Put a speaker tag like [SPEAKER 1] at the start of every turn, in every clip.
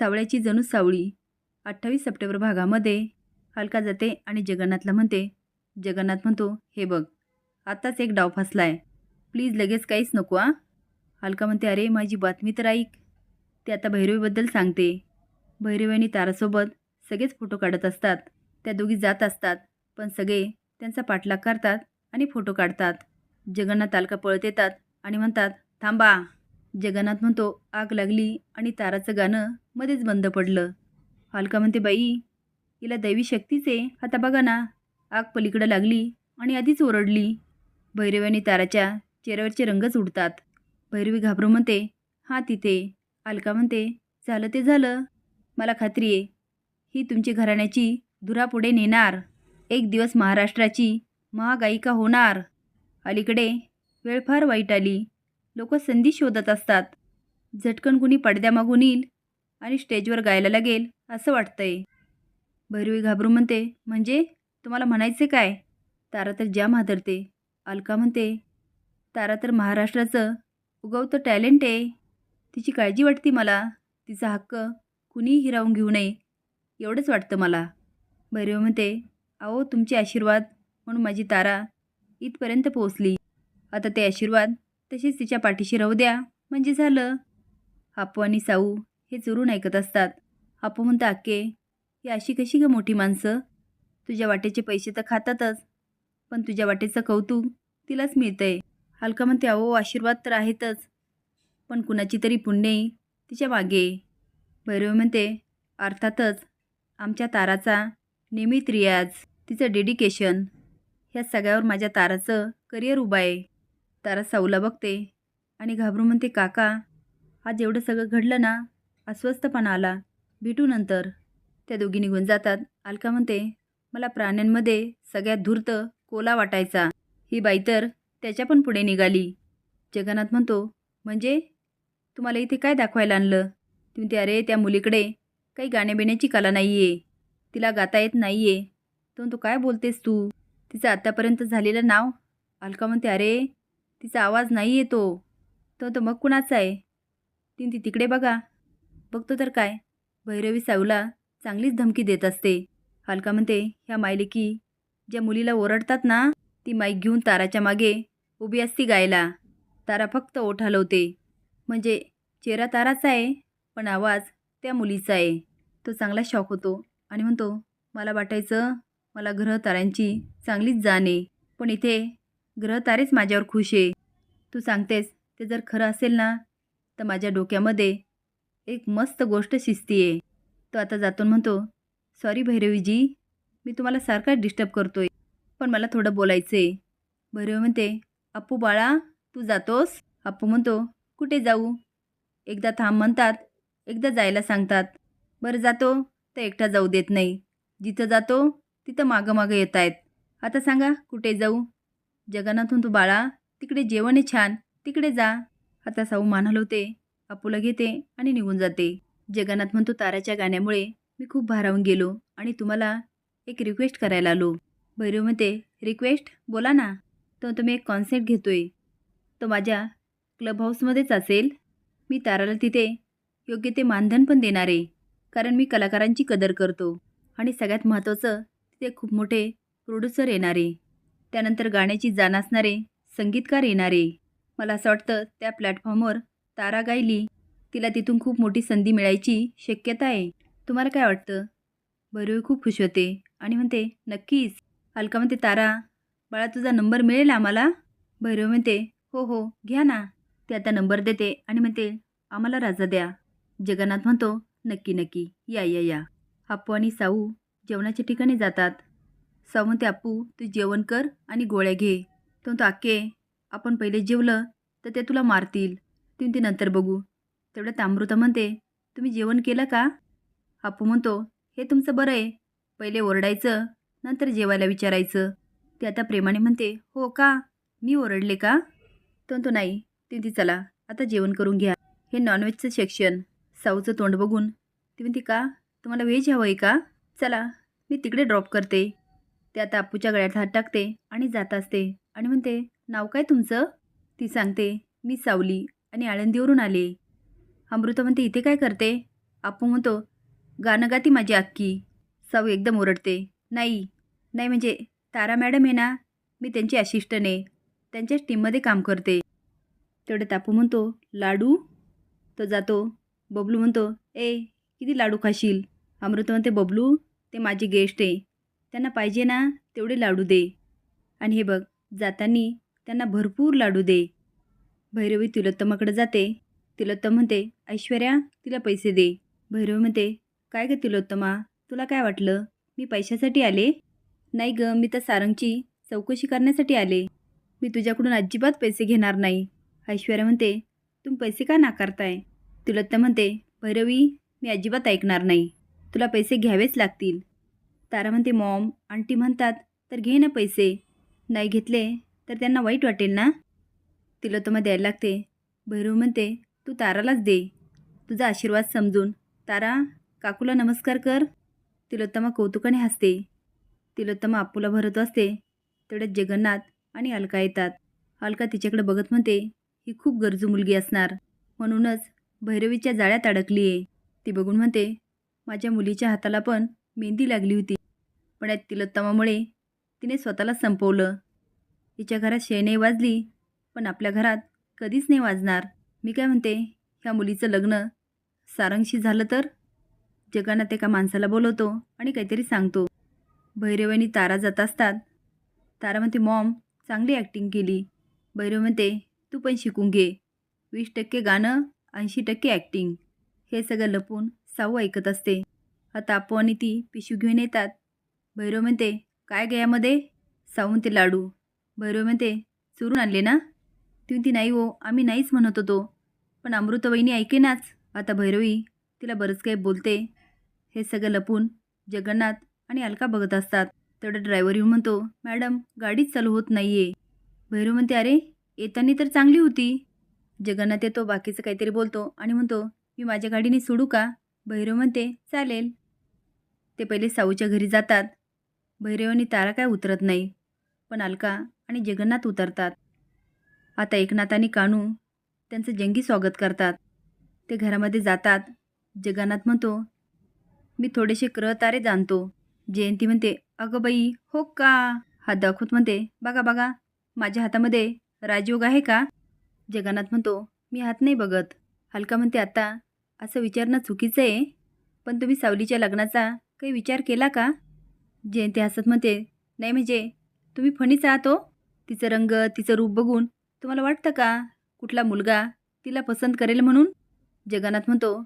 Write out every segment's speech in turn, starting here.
[SPEAKER 1] सावळ्याची जणू सावळी. अठ्ठावीस सप्टेंबर भागामध्ये अलका जाते आणि जगन्नाथला म्हणते जगन्नाथ म्हणतो हे बघ आत्ताच एक डाव फासला आहे प्लीज लगेच काहीच नको आ अलका म्हणते अरे माझी बातमी तर ऐक. ते आता भैरवीबद्दल सांगते. भैरवी आणि तारासोबत सगळेच फोटो काढत असतात. त्या दोघी जात असतात पण सगळे त्यांचा पाठलाग करतात आणि फोटो काढतात. जगन्नाथ अलका पळत येतात आणि म्हणतात थांबा जगन्नाथ म्हणतो आग लागली आणि ताराचं गाणं मध्येच बंद पडलं. अलका म्हणते बाई हिला दैवी शक्तीच आहे. आता बघा ना आग पलीकडं लागली आणि आधीच ओरडली. भैरवी आणि ताराच्या चेहऱ्यावरचे रंगच उडतात. भैरवी घाबरू म्हणते हां तिथे. अलका म्हणते झालं ते झालं. मला खात्री आहे. ही तुमची घराण्याची धुरापुढे नेणार. एक दिवस महाराष्ट्राची महागायिका होणार. अलीकडे वेळ फार वाईट आली. लोक संधी शोधत असतात. झटकन कुणी पडद्यामागून येईल आणि स्टेजवर गायला लागेल असं वाटतंय. भैरवी घाबरून म्हणते म्हणजे? तुम्हाला म्हणायचे काय? तारा तर जाम हादरते. अलका म्हणते तारा तर महाराष्ट्राचं उगवतं टॅलेंट आहे. तिची काळजी वाटते मला. तिचा हक्क कुणीही हिरावून घेऊ नये. एवढंच वाटतं मला. भैरव म्हणते अहो तुमचे आशीर्वाद म्हणून माझी तारा इथपर्यंत पोहोचली. आता ते आशीर्वाद तशीच तिच्या पाठीशी राहू द्या. म्हणजे झालं? हापू आणि साऊ हे चुरून ऐकत असतात. हापू म्हणतं अक्के ही अशी कशी ग मोठी माणसं? तुझ्या वाटेचे पैसे तर खातातच पण तुझ्या वाटेचं कौतुक तिलाच मिळतंय. हलका म्हणते अहो आशीर्वाद तर आहेतच पण कुणाची तरी पुण्यही तिच्यामागे. भैरव म्हणते अर्थातच आमच्या ताराचा नियमित रियाज तिचं डेडिकेशन ह्या सगळ्यावर माझ्या ताराचं करिअर उभं आहे. तारा साऊला बघते आणि घाबरून म्हणते काका आज एवढं सगळं घडलं ना अस्वस्थपणा आला. भेटू नंतर. त्या दोघी निघून जातात. अलका म्हणते मला प्राण्यांमध्ये सगळ्यात धूर्त कोला वाटायचा. ही बाई तर त्याच्या पण पुढे निघाली. जगन्नाथ म्हणतो म्हणजे? तुम्हाला इथे काय दाखवायला आणलं? तुम्ही ते अरे त्या मुलीकडे काही गाण्याबिण्याची कला नाही आहे तिला गाता येत नाही आहे तो काय बोलतेस तू? तिचं आत्तापर्यंत झालेलं नाव? अलका म्हणते अरे तिचा आवाज नाही येतो. तो तो मग कुणाचा आहे? ती तिकडे बघा. बघतो तर काय? भैरवी साऊला चांगलीच धमकी देत असते. अलका म्हणते ह्या मायलेकी ज्या मुलीला ओरडतात ना ती माईक घेऊन ताराच्या मागे उभी असती गायला. तारा फक्त ओठ हलवते म्हणजे चेहरा ताराचा आहे पण आवाज त्या मुलीचा आहे. तो चांगला शॉक होतो आणि म्हणतो मला वाटायचं मला ग्रह ताऱ्यांची चांगलीच जाण आहे. पण इथे ग्रह तारेच माझ्यावर खुश आहे. तू सांगतेस ते जर खरं असेल ना तर माझ्या डोक्यामध्ये एक मस्त गोष्ट शिस्ती आहे. तो आता जातो म्हणतो सॉरी भैरवीजी मी तुम्हाला सारखा डिस्टर्ब करतोय पण मला थोडं बोलायचं आहे भैरवी म्हणते अप्पू बाळा तू जातोस? अप्पू म्हणतो कुठे जाऊ? एकदा थांब म्हणतात एकदा जायला सांगतात बरं जातो तर एकटा जाऊ देत नाही. जिथं जातो तिथं मागं मागं येत आहेत आता सांगा कुठे जाऊ? जगन्नाथून तू बाळा. तिकडे जेवण आहे छान. तिकडे जा. आता साऊ मान हलवते अप्पूला घेते आणि निघून जाते. जगन्नाथ म्हणतो ताराच्या गाण्यामुळे मी खूप भारावून गेलो आणि तुम्हाला एक रिक्वेस्ट करायला आलो. भैरव म्हणते रिक्वेस्ट बोला ना. तर तुम्ही एक कॉन्सेप्ट घेतोय. तो माझ्या क्लब हाऊसमध्येच असेल. मी ताराला तिथे योग्य ते मानधन पण देणार आहे. कारण मी कलाकारांची कदर करतो. आणि सगळ्यात महत्त्वाचं तिथे खूप मोठे प्रोड्युसर येणारे त्यानंतर गाण्याची जाण असणारे संगीतकार येणारे. मला असं वाटतं त्या प्लॅटफॉर्मवर तारा गायली तिला तिथून खूप मोठी संधी मिळायची शक्यता आहे. तुम्हाला काय वाटतं? भैरवी खूप खुश होते. आणि म्हणते नक्कीच. अलका म्हणते तारा बाळा तुझा नंबर मिळेल आम्हाला? भैरव म्हणते हो हो घ्या ना. ते आता नंबर देते आणि म्हणते आम्हाला राजा द्या. जगन्नाथ म्हणतो नक्की नक्की या या या. अप्पू आणि साऊ जेवणाच्या ठिकाणी जातात. सावंत आपू तू जेवण कर आणि गोळ्या घे. तो म्हणतो आके आपण पहिले जेवलं तर ते तुला मारतील. ती म्हणते नंतर बघू. तेवढ्यात अमृता म्हणते तुम्ही जेवण केलं का? आपू म्हणतो हे तुमचं बरं आहे. पहिले ओरडायचं नंतर जेवायला विचारायचं. ते आता प्रेमाने म्हणते हो का? मी ओरडले का? तो म्हणतो नाही. ती चला आता जेवण करून घ्या. हे नॉनव्हेजचं सेक्शन साऊचं तोंड बघून ती म्हणते का? तुम्हाला व्हेज हवं आहे का? चला मी तिकडे ड्रॉप करते. ते आता अप्पूच्या गळ्यात हात टाकते आणि जात असते. आणि म्हणते नाव काय तुमचं? ती सांगते मी सावली आणि आळंदीवरून आले. अमृता म्हणते इथे काय करते? आपू म्हणतो गाणं गाती माझी अक्की साऊ एकदम ओरडते नाही नाही म्हणजे तारा मॅडम आहे ना मी त्यांची असिस्टंट आहे त्यांच्याच टीममध्ये काम करते. तेवढ्यात तापू म्हणतो लाडू? तो जातो. बबलू म्हणतो ए किती लाडू खाशील? अमृत म्हणते बबलू ते माझे गेस्ट आहे. त्यांना पाहिजे ना तेवढे लाडू दे. आणि हे बघ जातानी त्यांना भरपूर लाडू दे. भैरवी तिलोत्तमाकडे जाते. तिलोत्तम म्हणते ऐश्वर्या तिला पैसे दे. भैरवी म्हणते काय गं तिलोत्तमा तुला काय वाटलं? मी पैशासाठी आले? नाही गं मी तर सारंगची चौकशी करण्यासाठी आले. मी तुझ्याकडून अजिबात पैसे घेणार नाही. ऐश्वर्या म्हणते तुम्ही पैसे का नाकारताय? तिलोत्तम म्हणते भैरवी मी अजिबात ऐकणार नाही. तुला पैसे घ्यावेच लागतील. तारा म्हणते मॉम आंटी म्हणतात तर घे ना पैसे. नाही घेतले तर त्यांना वाईट वाटेल ना? तिलोत्तमा द्यायला लागते. भैरव म्हणते तू तारालाच दे. तुझा आशीर्वाद समजून. तारा काकूला नमस्कार कर. तिलोत्तमा कौतुकाने हसते. तिलोत्तमा आपूला भरत असते. तेवढ्यात जगन्नाथ आणि अलका येतात. अलका तिच्याकडे बघत म्हणते ही खूप गरजू मुलगी असणार. म्हणूनच भैरवीच्या जाळ्यात अडकली आहे ती बघून म्हणते माझ्या मुलीच्या हाताला पण मेहंदी लागली होती. पण या तिलोत्तमामुळे तिने स्वतःला संपवलं. तिच्या घरात शेणे वाजली पण आपल्या घरात कधीच नाही वाजणार. मी काय म्हणते ह्या मुलीचं लग्न सारंगशी झालं तर? जगानात एका माणसाला बोलवतो आणि काहीतरी सांगतो. भैरव तारा जात असतात. तारा म्हणते मॉम चांगली ॲक्टिंग केली. भैरव म्हणते तू पण शिकून घे. वीस टक्के गाणं ऐंशी टक्के ॲक्टिंग हे सगळं लपून साऊ ऐकत असते. आता आपो आणि ती पिशू घेऊन येतात. भैरव म्हणते. काय ग यामध्ये? साऊ लाडू. भैरव म्हणते. चुरून आणले ना? ती नाही हो आम्ही नाहीच म्हणत होतो. पण अमृतवहिनी ऐकेनाच आता भैरवी तिला बरंच काही बोलते. हे सगळं लपून जगन्नाथ आणि अलका बघत असतात. तेवढं ड्रायव्हर येऊन म्हणतो मॅडम गाडीच चालू होत नाही आहे भैरव म्हणते अरे येताना तर चांगली होती. जगन्नाथ येतो बाकीचं काहीतरी बोलतो आणि म्हणतो मी माझ्या गाडीने सोडू का? भैरव म्हणते चालेल. ते पहिले साऊच्या घरी जातात. भैरव आणि तारा काय उतरत नाही. पण अलका आणि जगन्नाथ उतरतात. आता एकनाथ आणि कानू त्यांचं जंगी स्वागत करतात. ते घरामध्ये जातात. जगन्नाथ म्हणतो मी थोडेसे क्र तारे जाणतो. जयंती म्हणते अगं बाई हो का? हात दाखवत म्हणते बघा बघा माझ्या हातामध्ये राजयोग आहे का? जगन्नाथ म्हणतो मी हात नाही बघत. हलका म्हणते आता असं विचारणं चुकीचं आहे. पण तुम्ही सावलीच्या लग्नाचा काही विचार केला का? जयंती हसत म्हणते नाही म्हणजे तुम्ही फणीच आहात हो तिचं रंग तिचं रूप बघून तुम्हाला वाटतं का? कुठला मुलगा तिला पसंत करेल म्हणून? जगन्नाथ म्हणतो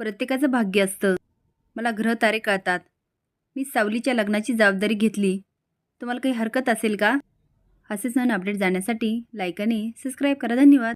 [SPEAKER 1] प्रत्येकाचं भाग्य असतं. मला ग्रह तारे कळतात. मी सावलीच्या लग्नाची जबाबदारी घेतली. तुम्हाला काही हरकत असेल का? असेच नवीन अपडेट जाण्यासाठी लाईक आणि सबस्क्राईब करा. धन्यवाद.